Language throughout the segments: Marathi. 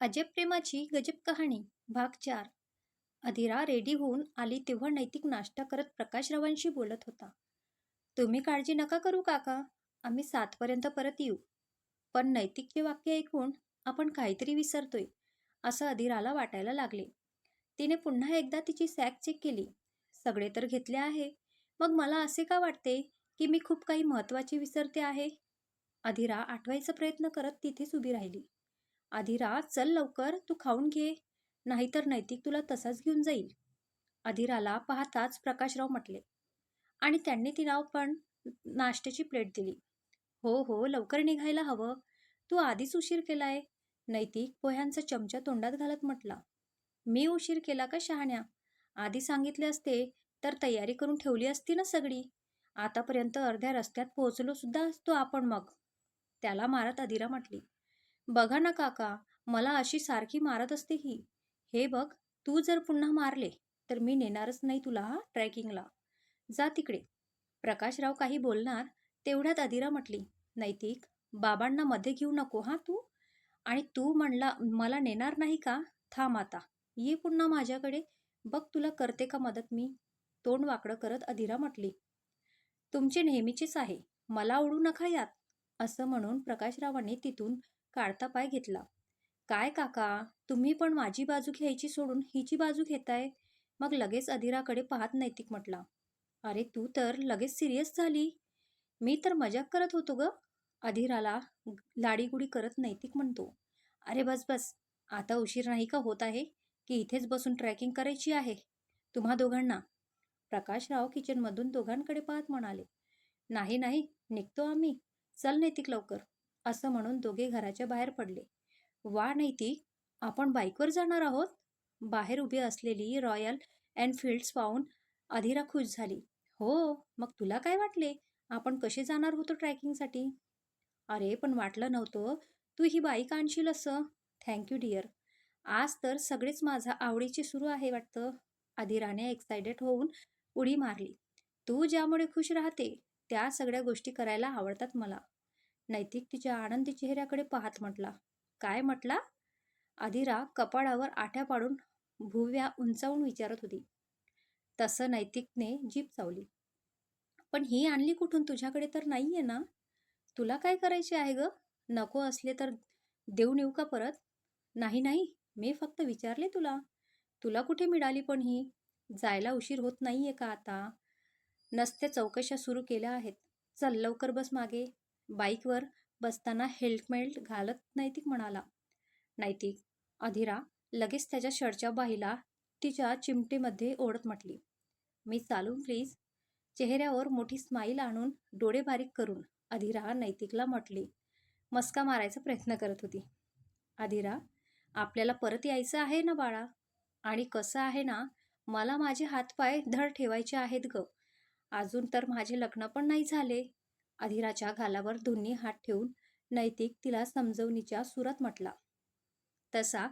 अजब प्रेमाची गजब कहाणी भाग चार. अधिरा रेडी होऊन आली तेव्हा नैतिक नाश्ता करत प्रकाशरावांशी बोलत होता. तुम्ही काळजी नका करू काका. आम्ही सातपर्यंत परत येऊ. पण नैतिकचे वाक्य ऐकून आपण काहीतरी विसरतोय असं अधिराला वाटायला लागले. तिने पुन्हा एकदा तिची सॅक चेक केली. सगळे तर घेतले आहे. मग मला असे का वाटते की मी खूप काही महत्त्वाचे विसरते आहे? अधिरा आठवायचा प्रयत्न करत तिथेच उभी राहिली. अधिरा चल लवकर तू खाऊन घे. नाहीतर नैतिक तुला तसाच घेऊन जाईल. अधिराला पाहताच प्रकाशराव म्हटले. आणि त्यांनी तिला पण नाश्त्याची प्लेट दिली. हो हो लवकर निघायला हवं. तू आधीच उशीर केलाय. नैतिक पोह्यांचा चमचा तोंडात घालत म्हटला. मी उशीर केला का शहाण्या? आधी सांगितले असते तर तयारी करून ठेवली असती ना सगळी. आतापर्यंत अर्ध्या रस्त्यात पोहोचलो सुद्धा असतो आपण मग. त्याला मारत अधिरा म्हटली. बघा ना काका मला अशी सारखी मारत असते ही. हे बघ तू जर पुन्हा मारले तर मी नेणारच नाही तुला हा ट्रॅकिंगला. जा तिकडे. प्रकाशराव काही बोलणार तेवढ्यात अधिरा म्हटली नैतिक बाबांना मध्ये घेऊ नको हा तू. आणि तू म्हणला मला नेणार नाही का? थांब आता. ये पुन्हा माझ्याकडे. बघ तुला करते का मदत मी? तोंड वाकडं करत अधिरा म्हटली तुमचे नेहमीचेच आहे. मला ओढू नका यात. असं म्हणून प्रकाशरावांनी तिथून काढता पाय घेतला. काय काका तुम्ही पण माझी बाजू घ्यायची सोडून हिची बाजू घेताय? मग लगेच अधिराकडे पाहत नैतिक म्हटला. अरे तू तर लगेच सिरियस झाली. मी तर मजाक करत होतो ग. अधिराला लाडीगुडी करत नैतिक म्हणतो. अरे बस बस. आता उशीर नाही का होत आहे की इथेच बसून ट्रॅकिंग करायची आहे? तुम्हा दोघांना. प्रकाशराव किचनमधून दोघांकडे पाहत म्हणाले. नाही नाही. निघतो आम्ही. चल नैतिक लवकर. असं म्हणून दोघे घराच्या बाहेर पडले. वा नैती आपण बाईकवर जाणार आहोत? बाहेर उभी असलेली रॉयल एनफिल्ड्स पाहून अधिरा खुश झाली. हो मग तुला काय वाटले? आपण कसे जाणार होतो ट्रॅकिंगसाठी? अरे पण वाटलं नव्हतं. तू ही बाईक आणशील असं. Thank you dear. आज तर सगळेच माझा आवडीचे सुरू आहे वाटतं. अधिराने एक्सायटेड होऊन उडी मारली. तू ज्यामुळे खुश राहते त्या सगळ्या गोष्टी करायला आवडतात मला. नैतिक तिच्या आनंदी चेहऱ्याकडे पाहत म्हटला. काय म्हटला? अधिरा कपाळावर आठ्या पाडून भुव्या उंचावून विचारत होती. तसं नैतिकने जीप चावली. पण ही आणली कुठून? तुझ्याकडे तर नाहीये ना. तुला काय करायचे आहे ग? नको असले तर देऊन येऊ का परत? नाही नाही. मी फक्त विचारले तुला. तुला कुठे मिळाली पण ही? जायला उशीर होत नाहीये का आता? नसत्या चौकशा सुरू केल्या आहेत. चल लवकर बस मागे. बाईकवर बसताना हेल्मेट घालत नैतिक म्हणाला. नैतिक अधिरा लगेच त्याच्या शर्टच्या बाईला तिच्या चिमटेमध्ये ओढत म्हटली. मी चालून प्लीज चेहऱ्यावर मोठी स्माईल आणून डोळे बारीक करून अधिरा नैतिकला म्हटली. मस्का मारायचा प्रयत्न करत होती. अधिरा आपल्याला परत यायचं आहे ना बाळा? आणि कसं आहे ना मला माझे हातपाय धड ठेवायचे आहेत ग. अजून तर माझे लग्न पण नाही झाले. अधिराच्या घालावर दोन्ही हात ठेवून नैतिक तिला समजवणीच्या सुरात म्हटला. तसा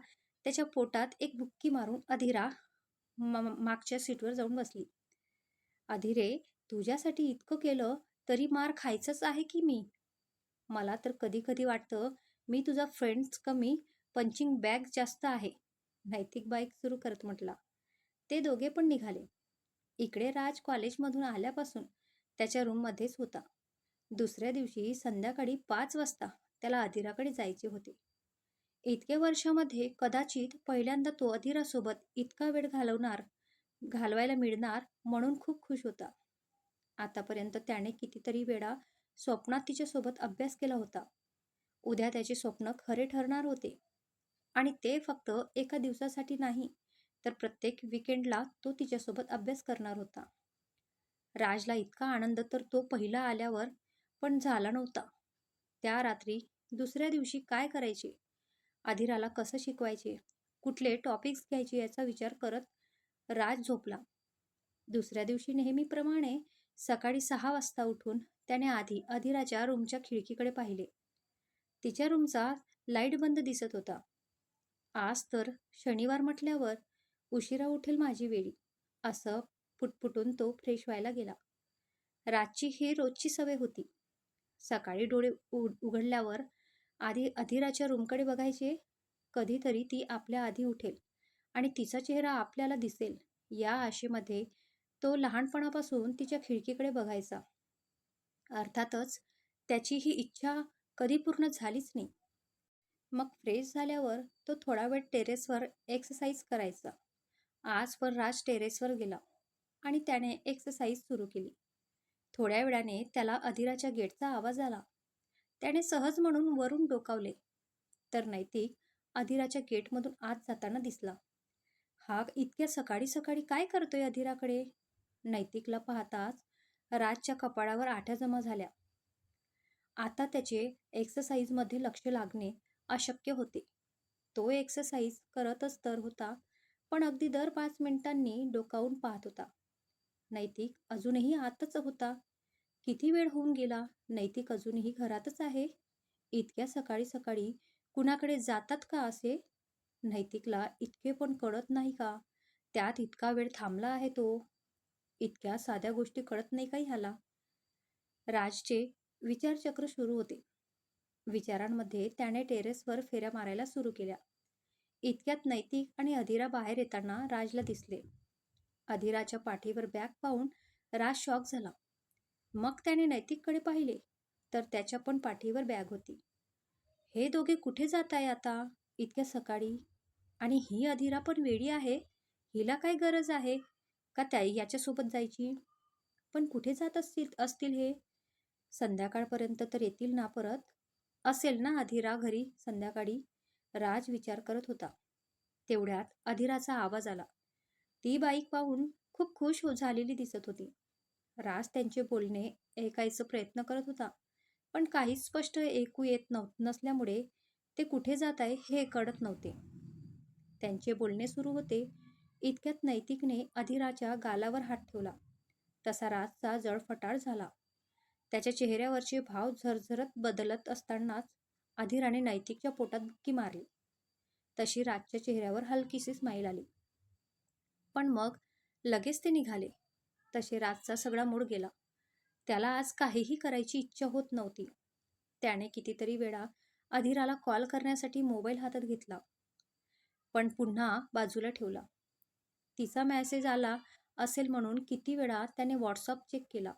त्याच्या पोटात एक बुक्की मारून अधिरा मागच्या सीटवर जाऊन बसली. अधिरे तुझ्यासाठी इतकं केलं तरी मार खायचंच आहे की मी? मला तर कधी कधी वाटतं मी तुझा फ्रेंड्स कमी पंचिंग बॅग जास्त आहे नैतिक बाईक सुरू करत म्हटला. ते दोघे पण निघाले. इकडे राज कॉलेजमधून आल्यापासून त्याच्या रूममध्येच होता. दुसऱ्या दिवशी संध्याकाळी पाच वाजता त्याला अधिराकडे जायचे होते. इतक्या वर्षामध्ये कदाचित पहिल्यांदा तो अधिरासोबत इतका वेळ घालवणार घालवायला मिळणार म्हणून खूप खुश होता. आतापर्यंत त्याने कितीतरी वेळा स्वप्नात तिच्यासोबत अभ्यास केला होता. उद्या त्याचे स्वप्न खरे ठरणार होते. आणि ते फक्त एका दिवसासाठी नाही तर प्रत्येक विकेंडला तो तिच्यासोबत अभ्यास करणार होता. राजला इतका आनंद तर तो पहिला आल्यावर पण झाला नव्हता. त्या रात्री दुसऱ्या दिवशी काय करायचे? अधिराला कसं शिकवायचे? कुठले टॉपिक्स घ्यायचे याचा विचार करत राज झोपला. दुसऱ्या दिवशी नेहमीप्रमाणे सकाळी सहा वाजता उठून त्याने आधी अधिराच्या रूमच्या खिडकीकडे पाहिले. तिच्या रूमचा लाइट बंद दिसत होता. आज तर शनिवार म्हटल्यावर उशिरा उठेल माझी वेळी असं पुटपुटून तो फ्रेश व्हायला गेला. रातची ही रोजची सवय होती. सकाळी डोळे उघडल्यावर आधी अधिराच्या रूमकडे बघायचे कधीतरी ती आपल्या आधी उठेल आणि तिचा चेहरा आपल्याला दिसेल या आशेमध्ये तो लहानपणापासून तिच्या खिडकीकडे बघायचा. अर्थातच त्याची ही इच्छा कधी पूर्ण झालीच नाही. मग फ्रेश झाल्यावर तो थोडा वेळ टेरेसवर एक्सरसाइज करायचा. आज राज टेरेसवर गेला आणि त्याने एक्सरसाइज सुरू केली. थोड्या वेळाने त्याला अधिराच्या गेटचा आवाज आला. त्याने सहज म्हणून वरून डोकावले. तर नैतिक अधिराच्या गेटमधून आत जाताना दिसला. हा इतक्या सकाळी सकाळी काय करतोय अधिराकडे? नैतिकला पाहताच राजच्या कपाळावर आठ्या जमा झाल्या. आता त्याचे एक्सरसाइजमध्ये लक्ष लागणे अशक्य होते. तो एक्सरसाइज करतच तर होता पण अगदी दर पाच मिनिटांनी डोकावून पाहत होता. नैतिक अजूनही आतच होता. किती वेळ होऊन गेला नैतिक अजूनही घरातच आहे. इतक्या सकाळी सकाळी कुणाकडे जातात का असे? नैतिकला इतके पण कळत नाही का? त्यात इतका वेळ थांबला आहे तो. इतक्या साध्या गोष्टी कळत नाही का ह्याला? राजचे विचारचक्र सुरू होते. विचारांमध्ये त्याने टेरेसवर फेऱ्या मारायला सुरू केल्या. इतक्यात नैतिक आणि अधिरा बाहेर येताना राजला दिसले. अधिराच्या पाठीवर बॅग पाहून राज शॉक झाला. मग त्याने नैतिककडे पाहिले तर त्याच्या पण पाठीवर बॅग होती. हे दोघे कुठे जात आहे आता? इतक्या सकाळी? आणि ही अधिरा पण वेडी आहे? हिला काय गरज आहे? का त्या याच्यासोबत जायची? पण कुठे जात असतील असतील हे? संध्याकाळपर्यंत तर येतील ना परत? असेल ना अधिरा घरी संध्याकाळी? राज विचार करत होता. तेवढ्यात अधिराचा आवाज आला. ती बाईक पाहून खूप खुश हो झालेली दिसत होती. राज त्यांचे बोलणे ऐकायचा प्रयत्न करत होता पण काहीच स्पष्ट ऐकू येत नव नसल्यामुळे ते कुठे जात आहे हे कळत नव्हते. त्यांचे बोलणे सुरू होते इतक्यात नैतिकने अधिराच्या गालावर हात ठेवला. तसा राजचा जळफटाळ झाला. त्याच्या चेहऱ्यावरचे भाव झरझरत बदलत असतानाच अधिराने नैतिकच्या पोटात बुक्की मारली. तशी राजच्या चेहऱ्यावर हलकीशी स्माईल आली. पण मग लगेच ते निघाले. तसे राजचा सगळा मूड गेला. त्याला आज काहीही करायची इच्छा होत नव्हती. त्याने कितीतरी वेळा अधिराला कॉल करण्यासाठी मोबाईल हातात घेतला. पण पुन्हा बाजूला ठेवला. तिचा मॅसेज आला असेल म्हणून किती वेळा त्याने व्हॉट्सअप चेक केला.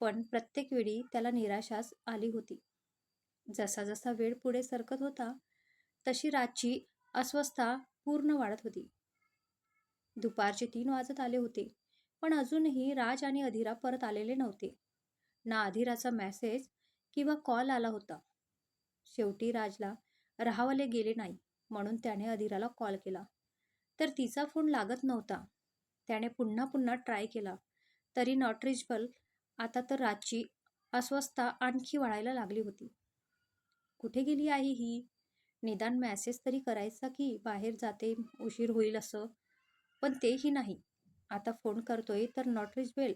पण प्रत्येक वेळी त्याला निराशाच आली होती. जसा जसा वेळ पुढे सरकत होता तशी राजची अस्वस्थता पूर्ण वाढत होती. दुपारचे तीन वाजत आले होते पण अजूनही राज आणि अधिरा परत आलेले नव्हते. ना अधिराचा मॅसेज किंवा कॉल आला होता. शेवटी राजला राहावले गेले नाही म्हणून त्याने अधिराला कॉल केला. तर तिचा फोन लागत नव्हता. त्याने पुन्हा पुन्हा ट्राय केला. तरी नॉट रिचबल आता तर राजची अस्वस्थता आणखी वाढायला लागली होती. कुठे गेली आहे ही? निदान मॅसेज तरी करायचा की बाहेर जाते उशीर होईल असं? पण तेही नाही. आता फोन करतोय तर नॉट रिचबेल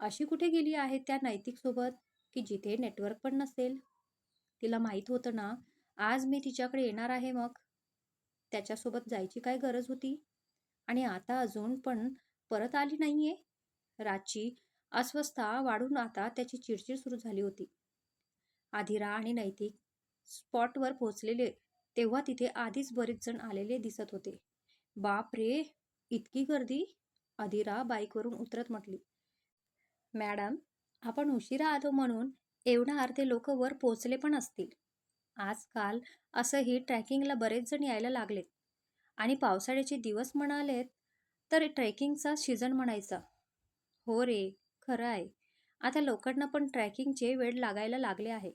अशी कुठे गेली आहे त्या नैतिकसोबत की जिथे नेटवर्क पण नसेल? तिला माहीत होतं ना आज मी तिच्याकडे येणार आहे मग? त्याच्यासोबत जायची काय गरज होती? आणि आता अजून पण परत आली नाहीये? रातची अस्वस्थता वाढून आता त्याची चिडचिड सुरू झाली होती. आधिरा आणि नैतिक स्पॉटवर पोहोचलेले तेव्हा तिथे आधीच बरेच जण आलेले दिसत होते. बाप रे इतकी गर्दी अधिरा बाईकवरून उतरत म्हटली. मॅडम आपण उशिरा आलो म्हणून एवढा अर्धे लोक वर पोचले पण असतील. आजकाल असंही ट्रॅकिंगला बरेच जण यायला लागलेत. आणि पावसाळ्याचे दिवस म्हणालेत तर ट्रेकिंगचा सीझन म्हणायचा. हो रे खरं आहे. आता लोकांना पण ट्रॅकिंगचे वेळ लागायला लागले आहे.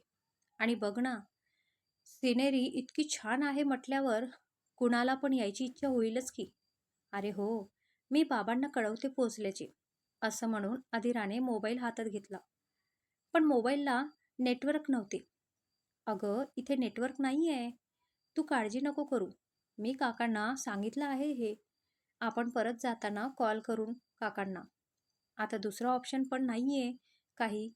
आणि बघ ना सिनेरी इतकी छान आहे म्हटल्यावर कुणाला पण यायची इच्छा होईलच की. अरे हो मी बाबांना कळवते पोचल्याचे असं म्हणून अधिराने मोबाईल हातात घेतला. पण मोबाईलला नेटवर्क नव्हते. अगं इथे नेटवर्क नाही आहे तू काळजी नको करू. मी काकांना सांगितलं आहे हे. आपण परत जाताना कॉल करून काकांना. आता दुसरा ऑप्शन पण नाही आहे काही.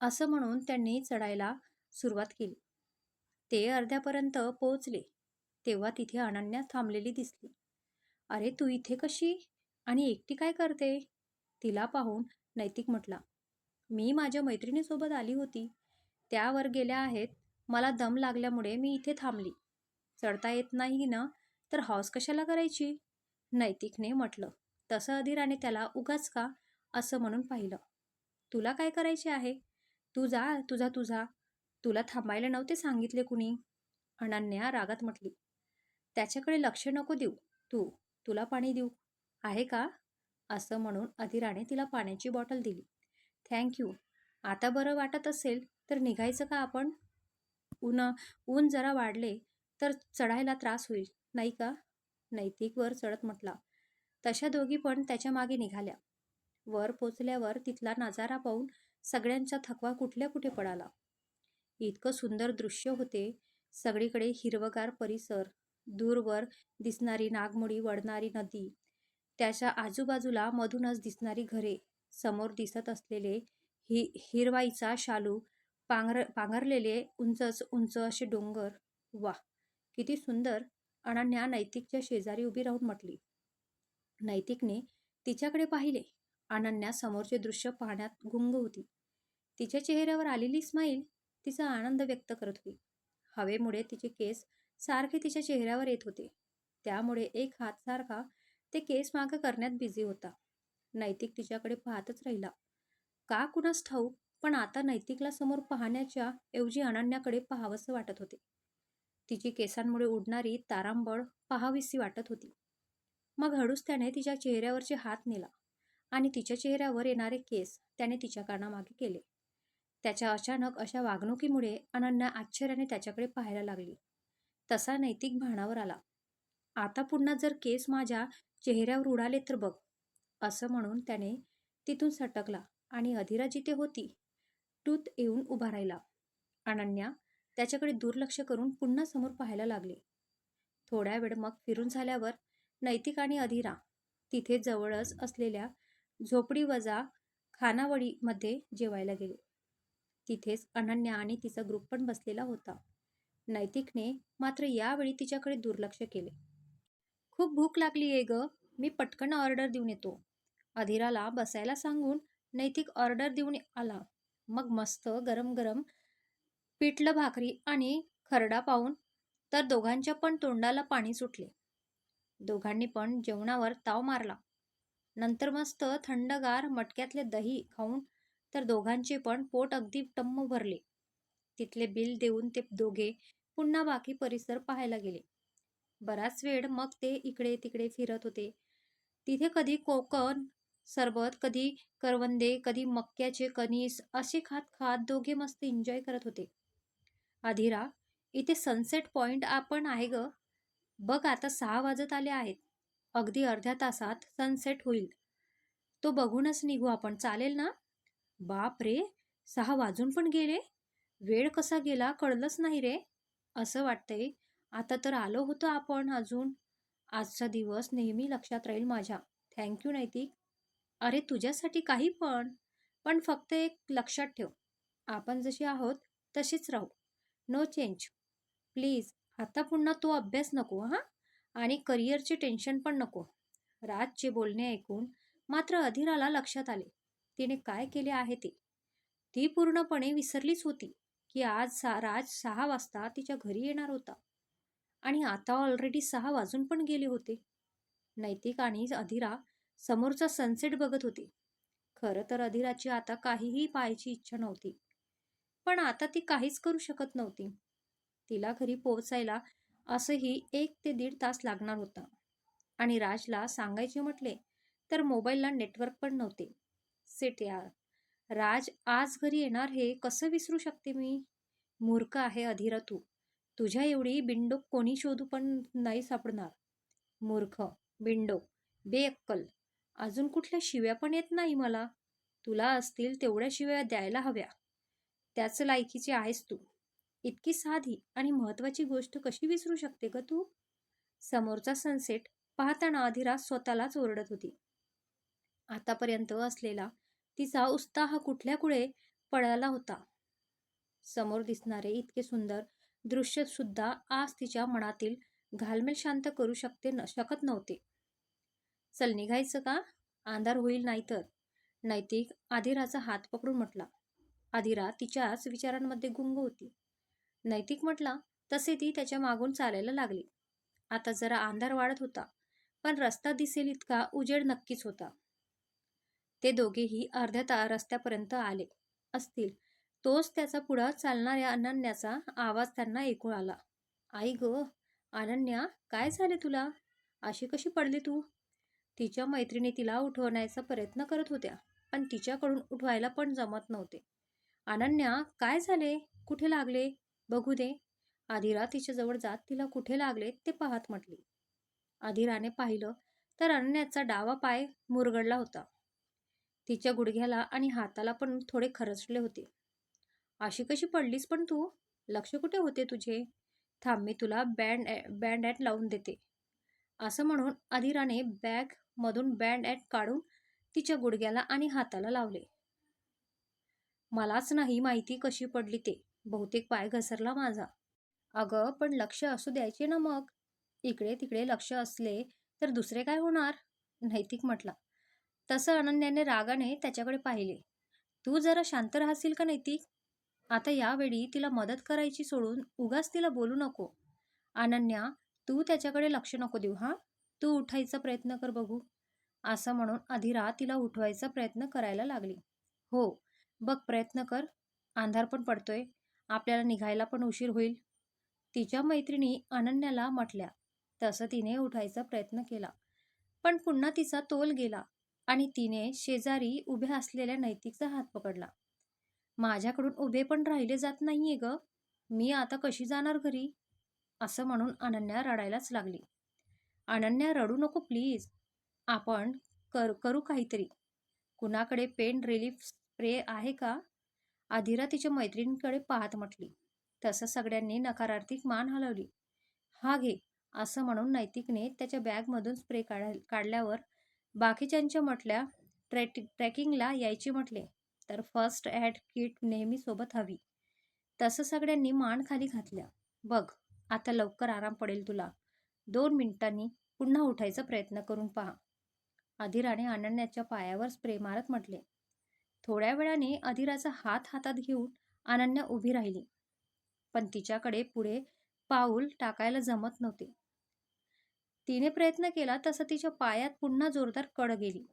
असं म्हणून त्यांनी चढायला सुरुवात केली. ते अर्ध्यापर्यंत पोहोचले. तेव्हा तिथे अनन्या थांबलेली दिसली. अरे तू इथे कशी? आणि एकटी काय करते? तिला पाहून नैतिक म्हटला मी माझ्या मैत्रिणीसोबत आली होती. त्यावर गेल्या आहेत. मला दम लागल्यामुळे मी इथे थांबली. चढता येत नाही ना? तर हौस कशाला करायची? नैतिकने म्हटलं तसं अधीराने त्याला उगाच का? असं म्हणून पाहिलं. तुला काय करायचे आहे? तू जा तुझा तुझा. तुला थांबायला नव्हते सांगितले कुणी? अनन्या रागात म्हटली त्याच्याकडे लक्ष नको देऊ तू तुला पाणी देऊ? आहे का? असं म्हणून अधिराने तिला पाण्याची बॉटल दिली. थँक्यू आता बरं वाटत असेल तर निघायचं का आपण? ऊन ऊन जरा वाढले तर चढायला त्रास होईल नाही का? नैतिक वर चढत म्हटला. तशा दोघी पण त्याच्यामागे निघाल्या. वर पोचल्यावर तिथला नजारा पाहून सगळ्यांचा थकवा कुठल्या कुठे पडाला? इतकं सुंदर दृश्य होते सगळीकडे हिरवगार परिसर दूरवर दिसणारी नागमोडी वळणारी नदी. त्याच्या आजूबाजूला मधूनच दिसणारी घरे. समोर दिसत असलेले हि हिरवाईचा शालू पांघर पांघरलेले उंचच उंच असे डोंगर. वा किती सुंदर! अनन्या नैतिकच्या शेजारी उभी राहून म्हटली. नैतिकने तिच्याकडे पाहिले. अनन्या समोरचे दृश्य पाहण्यात गुंग होती. तिच्या चेहऱ्यावर आलेली स्माईल तिचा आनंद व्यक्त करत होती. हवेमुळे तिचे केस सारखे तिच्या चेहऱ्यावर येत होते. त्यामुळे एक हात सारखा ते केस मागं करण्यात बिझी होता. नैतिक तिच्याकडे पाहतच राहिला. का कुणास ठाऊक पण आता नैतिकला समोर पाहण्याच्या ऐवजी अनन्याकडे पाहावंसं वाटत होते. तिची केसांमुळे उडणारी तारांबळ पहावीसी वाटत होती. मग हळूच त्याने तिच्या चेहऱ्यावरचे हात नेला आणि तिच्या चेहऱ्यावर येणारे केस त्याने तिच्या कानामागे केले. त्याच्या अचानक अशा वागणुकीमुळे अनन्या आश्चर्याने त्याच्याकडे पाहायला लागली. तसा नैतिक भानावर आला. आता पुन्हा जर केस माझ्या चेहऱ्यावर उडाले तर बघ असं म्हणून त्याने तिथून सटकला आणि अधिरा जिथे होती टूत येऊन उभा राहिला. अनन्या त्याच्याकडे दुर्लक्ष करून पुन्हा समोर पाहायला लागले. थोड्या वेळ मग फिरून झाल्यावर नैतिक आणि अधिरा तिथे जवळच असलेल्या झोपडी वजा खानावळीमध्ये जेवायला गेले. तिथेच अनन्या आणि तिचा ग्रुप पण बसलेला होता. नैतिकने मात्र यावेळी तिच्याकडे दुर्लक्ष केले. खूप भूक लागली आहे ग. मी पटकन ऑर्डर देऊन येतो. अधिराला बसायला सांगून नैतिक ऑर्डर देऊन आला. मग मस्त गरम गरम पिठलं भाकरी आणि खरडा पाहून तर दोघांच्या पण तोंडाला पाणी सुटले. दोघांनी पण जेवणावर ताव मारला. नंतर मस्त थंडगार मटक्यातले दही खाऊन तर दोघांचे पण पोट अगदी टम्म भरले. तिथले बिल देऊन ते दोघे पुन्हा बाकी परिसर पाहायला गेले. बराच वेळ मग ते इकडे तिकडे फिरत होते. तिथे कधी कोकण सरबत कधी करवंदे कधी मक्याचे कणीस असे खात खात दोघे मस्त एन्जॉय करत होते. अधीरा इथे सनसेट पॉइंट आपण आहे ग. बघ आता सहा वाजत आले आहेत. अगदी अर्ध्या तासात सनसेट होईल. तो बघूनच निघू आपण. चालेल ना? बाप रे! सहा वाजून पण गेले? वेळ कसा गेला कळलंच नाही रे. असं वाटतंय. आता तर आलो होतो आपण अजून. आजचा दिवस नेहमी लक्षात राहील माझ्या. थँक्यू नैतिक. अरे तुझ्यासाठी काही पण. पण फक्त एक लक्षात ठेव. आपण जशी आहोत तशीच राहू. No change. प्लीज आता पुन्हा तो अभ्यास नको हां? आणि करिअरचे टेन्शन पण नको. राजचे बोलणे ऐकून मात्र अधिराला लक्षात आले. तिने काय केले आहे ते? ती पूर्णपणे विसरलीच होती. की आज सा राज सहा वाजता तिच्या घरी येणार होता. आणि आता ऑलरेडी सहा वाजून पण गेले होते. नैतिक आणि अधिरा समोरचा सनसेट बघत होते. खरं तर अधिराची आता काहीही पाहायची इच्छा नव्हती. पण आता ती काहीच करू शकत नव्हती. तिला घरी पोहोचायला असंही एक ते दीड तास लागणार होता. आणि राजला सांगायचे म्हटले तर मोबाईलला नेटवर्क पण नव्हते. सेट यार राज आज घरी येणार हे कसं विसरू शकते मी? मूर्ख आहे अधिरा तू तुझ्या एवढी बिंडोक कोणी शोधू पण नाही सापडणार. मूर्ख बिंडोक बेअक्कल. अजून कुठल्या शिव्या पण येत नाही मला. तुला असतील तेवढ्या शिव्या द्यायला हव्या. त्याच लायकीची आहेस तू. इतकी साधी आणि महत्वाची गोष्ट कशी विसरू शकते ग तू? समोरचा सनसेट पाहताना अधिरा स्वतःलाच ओरडत होती. आतापर्यंत असलेला तिचा उत्साह कुठल्याकुळे पळाला होता. समोर दिसणारे इतके सुंदर दृश्य सुद्धा आज तिच्या मनातील घालमेल शांत करू शकते न शकत नव्हते. चल निघायचं का? अंधार होईल नाही तर नैतिक आधिराचा हात पकडून म्हटला. आधिरा तिच्याच विचारांमध्ये गुंग होती. नैतिक म्हटला तसे ती त्याच्या मागून चालायला लागली. आता जरा अंधार वाढत होता पण रस्ता दिसेल इतका उजेड नक्कीच होता. ते दोघेही अर्ध्या ता रस्त्यापर्यंत आले असतील. तोच त्याचा पुढं चालणाऱ्या अनन्याचा आवाज त्यांना ऐकू आला. आई ग अनन्या काय झाले तुला? अशी कशी पडली तू? तिच्या मैत्रिणी तिला उठवण्याचा प्रयत्न करत होत्या पण तिच्याकडून उठवायला पण जमत नव्हते. अनन्या काय झाले? कुठे लागले? बघू दे. आधिरा तिच्याजवळ जात तिला कुठे लागले ते पाहत म्हटली. आधिराने पाहिलं तर अनन्याचा डावा पाय मुरगडला होता. तिच्या गुडघ्याला आणि हाताला पण थोडे खरचले होते. अशी कशी पडलीस पण तू? लक्ष कुठे होते तुझे? थांब मी तुला बँड बँड ॲट लावून देते. असं म्हणून अधीराने बॅगमधून बँड ॲट काढून तिच्या गुडघ्याला आणि हाताला लावले. मलाच नाही माहिती कशी पडली ते. बहुतेक पाय घसरला माझा. अगं पण लक्ष असू द्यायचे ना मग? इकडे तिकडे लक्ष असले तर दुसरे काय होणार? नैतिक म्हटला. तसं अनन्याने रागाने त्याच्याकडे पाहिले. तू जरा शांत राहशील का नैतिक आता यावेळी तिला मदत करायची सोडून उगाच तिला बोलू नको. अनन्या तू त्याच्याकडे लक्ष नको देऊ हां? तू उठायचा प्रयत्न कर बघू. असं म्हणून अधिरा तिला उठवायचा प्रयत्न करायला लागली. हो बघ प्रयत्न कर. अंधार पण पडतोय. आपल्याला निघायला पण उशीर होईल. तिच्या मैत्रिणी अनन्याला म्हटल्या. तसं तिने उठायचा प्रयत्न केला. पण पुन्हा तिचा तोल गेला. आणि तिने शेजारी उभ्या असलेल्या नैतिकचा हात पकडला. माझ्याकडून उभे पण राहिले जात नाहीये ग. मी आता कशी जाणार घरी? असं म्हणून अनन्या रडायलाच लागली. अनन्या रडू नको प्लीज. आपण कर करू काहीतरी. कुणाकडे पेन रिलीफ स्प्रे आहे का? आधिरा तिच्या मैत्रिणीकडे पाहत म्हटली. तसं सगळ्यांनी नकारार्थी मान हलवली. हा घे असं म्हणून नैतिकने त्याच्या बॅगमधून स्प्रे काढ काढल्यावर बाकीच्यांच्या म्हटल्या ट्रॅक ट्रेकिंगला यायचे म्हटले तर फर्स्ट ॲड किट नेहमी सोबत हवी. तसं सगळ्यांनी मान खाली घातल्या. बघ आता लवकर आराम पडेल तुला. दोन मिनिटांनी पुन्हा उठायचा प्रयत्न करून पहा. अधिराने अनन्याच्या पायावर स्प्रे मारत म्हटले. थोड्या वेळाने अधिराचा हात हातात घेऊन अनन्या उभी राहिली. पण तिच्याकडे पुढे पाऊल टाकायला जमत नव्हते. तिने प्रयत्न केला तसं तिच्या पायात पुन्हा जोरदार कड गेली.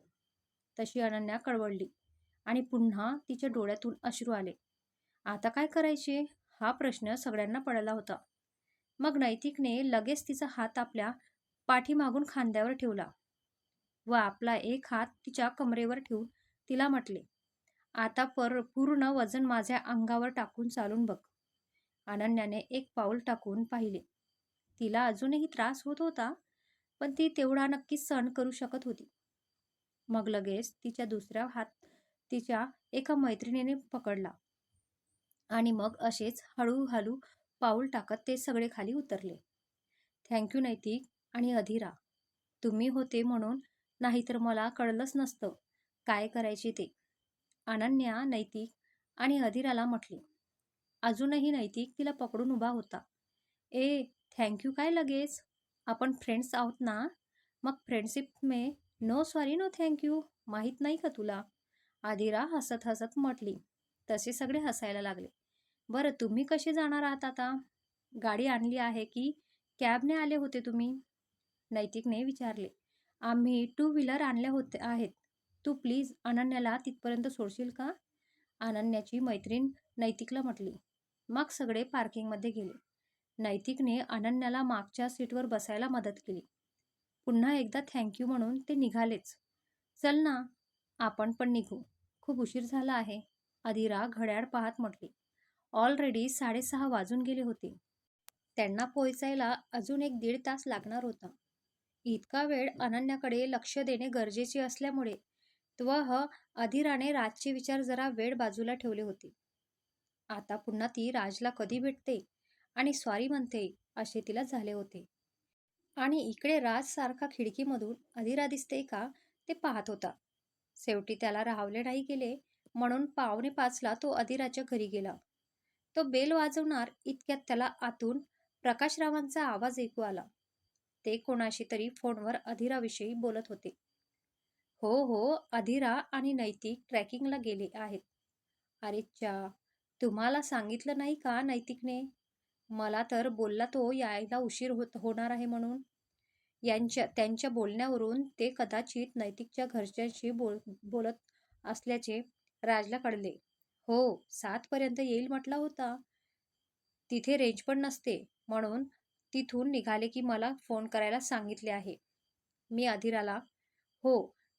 तशी अनन्या कळवळली आणि पुन्हा तिच्या डोळ्यातून अश्रू आले. आता काय करायचे? हा प्रश्न सगळ्यांना पडला होता. मग नैतिकने लगेच तिचा हात आपल्या पाठीमागून खांद्यावर ठेवला व आपला एक हात तिच्या कमरेवर ठेवून तिला म्हटले आता पर पूर्ण वजन माझ्या अंगावर टाकून चालून बघ. अनन्याने एक पाऊल टाकून पाहिले. तिला अजूनही त्रास होत होता पण ती तेवढा नक्कीच सहन करू शकत होती. मग लगेच तिच्या दुसऱ्या हात तिच्या एका मैत्रिणीने पकडला. आणि मग असेच हळूहळू पाऊल टाकत ते सगळे खाली उतरले. थँक्यू नैतिक आणि अधिरा. तुम्ही होते म्हणून नाहीतर मला कळलंच नसतं. काय करायचे ते? अनन्या नैतिक आणि अधिराला म्हटले. अजूनही नैतिक तिला पकडून उभा होता. ए थँक्यू काय लगेच? आपण फ्रेंड्स आहोत ना मग friendship may no sorry no thank you माहीत नाही का तुला? आदिरा हसत हसत म्हटली. तसे सगळे हसायला लागले. बरं तुम्ही कसे जाणार आहात आता? गाडी आणली आहे की कॅबने आले होते तुम्ही? नैतिकने विचारले. आम्ही टू व्हीलर आणल्या होते आहेत. तू प्लीज अनन्याला तिथपर्यंत सोडशील का? अनन्याची मैत्रीण नैतिकला म्हटली. मग सगळे पार्किंगमध्ये गेले. नैतिकने अनन्याला मागच्या सीटवर बसायला मदत केली. पुन्हा एकदा थँक्यू म्हणून ते निघालेच. चल ना आपण पण निघू. खूप उशीर झाला आहे. अधिरा घड्याळ पाहत म्हटली. ऑलरेडी साडेसहा वाजून गेले होते. त्यांना पोहोचायला अजून एक दीड तास लागणार होता. इतका वेळ अनन्याकडे लक्ष देणे गरजेचे असल्यामुळे त्वह अधिराने राजचे विचार जरा वेळ बाजूला ठेवले होते. आता पुन्हा ती राजला कधी भेटते? आणि स्वारी म्हणते असे तिला झाले होते. आणि इकडे राज सारखा खिडकीमधून अधिरा दिसते का ते पाहत होता. शेवटी त्याला राहवले नाही गेले म्हणून पावणे पाचला तो अधिराच्या घरी गेला. तो बेल वाजवणार इतक्यात त्याला आतून प्रकाशरावांचा आवाज ऐकू आला. ते कोणाशी तरी फोनवर अधिराविषयी बोलत होते. हो हो अधिरा आणि नैतिक ट्रॅकिंगला गेले आहेत. अरे चा तुम्हाला सांगितलं नाही का नैतिकने? मला तर बोलला तो यायला उशीर होत होणार आहे म्हणून. यांच्या त्यांच्या बोलण्यावरून ते कदाचित नैतिकच्या घरच्यांशी बोल बोलत असल्याचे राजला कळले. हो सातपर्यंत येईल म्हटला होता. तिथे रेंज पण नसते म्हणून तिथून निघाले की मला फोन करायला सांगितले आहे. मी अधिराला हो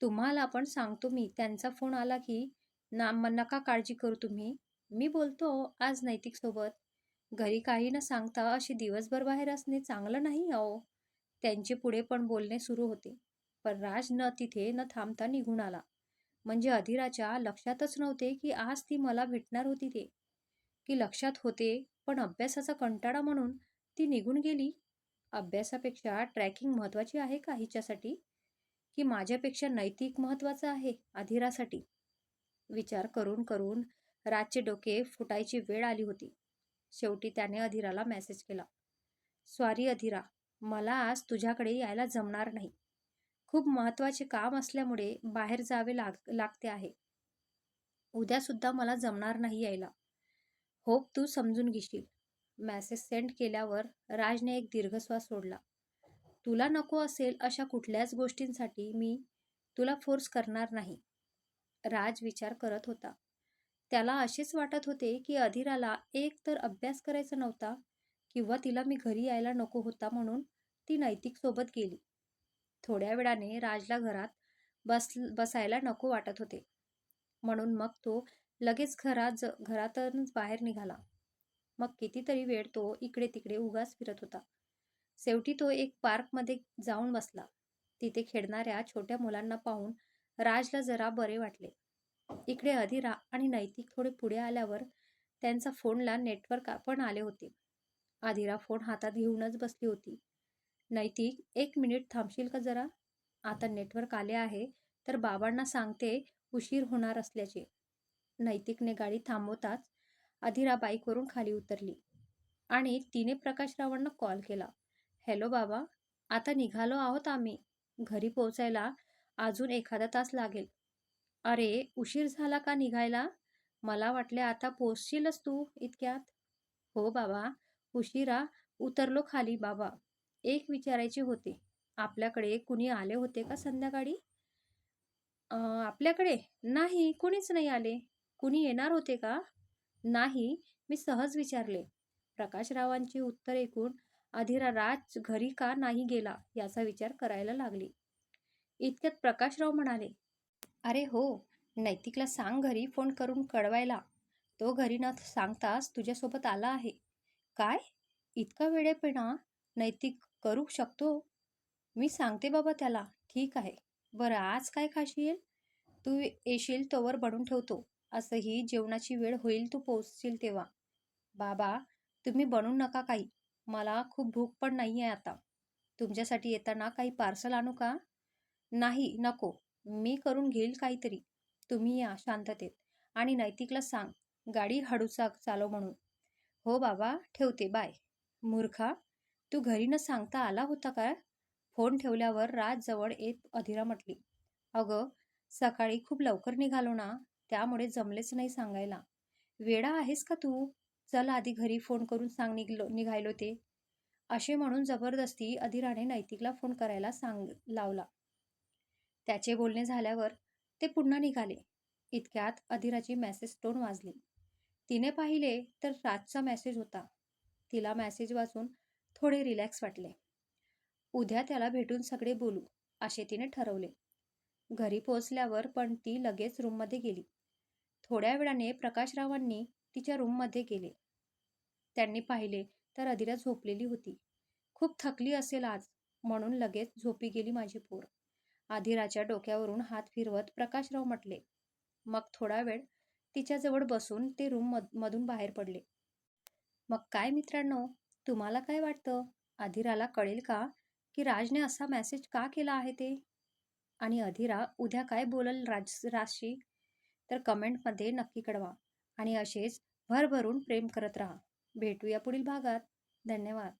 तुम्हाला पण सांगतो मी त्यांचा फोन आला की ना नका काळजी करू तुम्ही. मी बोलतो आज नैतिकसोबत घरी काही न सांगता अशी दिवसभर बाहेर असणे चांगलं नाही अहो. त्यांचे पुढे पण बोलणे सुरू होते. पण राज न तिथे न थांबता निघून आला. म्हणजे अधिराच्या लक्षातच नव्हते की आज ती मला भेटणार होती ते. की लक्षात होते पण अभ्यासाचा कंटाळा म्हणून ती निघून गेली. अभ्यासापेक्षा ट्रॅकिंग महत्वाची आहे का हिच्यासाठी? की माझ्यापेक्षा नैतिक महत्वाचं आहे अधिरासाठी? विचार करून करून राजचे डोके फुटायची वेळ आली होती. शेवटी त्याने अधिराला मेसेज केला. सॉरी अधिरा मला आज तुझ्याकडे यायला जमणार नाही. खूप महत्त्वाचे काम असल्यामुळे बाहेर जावे लाग लागते आहे. उद्यासुद्धा मला जमणार नाही यायला. होप तू समजून घेशील. मॅसेज सेंड केल्यावर राजने एक दीर्घश्वास सोडला. तुला नको असेल अशा कुठल्याच गोष्टींसाठी मी तुला फोर्स करणार नाही. राज विचार करत होता. त्याला असेच वाटत होते की अधीराला एक तर अभ्यास करायचा नव्हता किंवा तिला मी घरी यायला नको होता म्हणून ती नैतिक सोबत गेली. थोड्या वेळाने राजला घरात बस बसायला नको वाटत होते. म्हणून मग तो लगेच घरात ज घरातूनच बाहेर निघाला. मग कितीतरी वेळ तो इकडे तिकडे उगाच फिरत होता. शेवटी तो एक पार्कमध्ये जाऊन बसला. तिथे खेळणाऱ्या छोट्या मुलांना पाहून राजला जरा बरे वाटले. इकडे अधिरा आणि नैतिक थोडे पुढे आल्यावर त्यांचा फोनला नेटवर्क पण आले होते. अधिरा फोन हातात घेऊनच बसली होती. नैतिक एक मिनिट थांबशील का जरा? आता नेटवर्क आले आहे तर बाबांना सांगते उशीर होणार असल्याचे. नैतिकने गाडी थांबवताच अधिरा बाईकवरून खाली उतरली आणि तिने प्रकाश रावांना कॉल केला. हॅलो बाबा आता निघालो आहोत आम्ही. घरी पोहोचायला अजून एखादा तास लागेल. अरे उशीर झाला का निघायला? मला वाटले आता पोचशीलच तू इतक्यात. हो बाबा उशिरा उतरलो खाली बाबा. एक विचारायचे होते. आपल्याकडे कुणी आले होते का संध्याकाळी? आपल्याकडे? नाही कुणीच नाही आले. कुणी येणार होते का? नाही मी सहज विचारले. प्रकाशरावांचे उत्तर ऐकून अधिरा राज घरी का नाही गेला याचा विचार करायला लागली. इतक्यात प्रकाशराव म्हणाले अरे हो नैतिकला सांग घरी फोन करून कळवायला. तो घरी न सांगताच तुझ्यासोबत आला आहे. काय? इतका वेळेपणा नैतिक करू शकतो? मी सांगते बाबा त्याला ठीक आहे. बरं आज काय खाशील तू येशील तोवर बनवून ठेवतो. असंही जेवणाची वेळ होईल तू पोचशील तेव्हा. बाबा तुम्ही बनवू नका काही. मला खूप भूक पण नाही आहे आता. तुमच्यासाठी येताना काही पार्सल आणू का? नाही नको. मी करून घेईल काहीतरी. तुम्ही या शांततेत. आणि नैतिकला सांग. गाडी हळू चालो चालव म्हणून. हो बाबा ठेवते. बाय. मूर्खा तू घरी न सांगता आला होता का? फोन ठेवल्यावर रात जवळ येत अधिरा म्हटली. अगं सकाळी खूप लवकर निघालो ना त्यामुळे जमलेच नाही सांगायला. वेडा आहेस का तू? चल आधी घरी फोन करून सांग निघलो निघायलो ते. असे म्हणून जबरदस्ती अधिराने नैतिकला फोन करायला सांग लावला. त्याचे बोलणे झाल्यावर ते पुन्हा निघाले. इतक्यात अधिराची मेसेज टोन वाजली. तिने पाहिले तर राजचा मेसेज होता. तिला मेसेज वाचून थोडे रिलॅक्स वाटले. उद्या त्याला भेटून सगळे बोलू असे तिने ठरवले. घरी पोहोचल्यावर पण ती लगेच रूममध्ये गेली. थोड्या वेळाने प्रकाशरावांनी तिच्या रूममध्ये गेले. त्यांनी पाहिले तर अधिरा झोपलेली होती. खूप थकली असेल आज म्हणून लगेच झोपी गेली माझी पोर. आधीराच्या डोक्यावरून हात फिरवत प्रकाशराव म्हटले मग थोडा वेळ तिच्याजवळ बसून ते रूम मध मधून बाहेर पडले. मग काय मित्रांनो तुम्हाला काय वाटतं? अधीराला कळेल का की राजने असा मेसेज का केला आहे ते? आणि अधीरा उद्या काय बोलल राज राजशी? तर कमेंटमध्ये नक्की कळवा आणि असेच भरभरून प्रेम करत राहा. भेटूया पुढील भागात. धन्यवाद.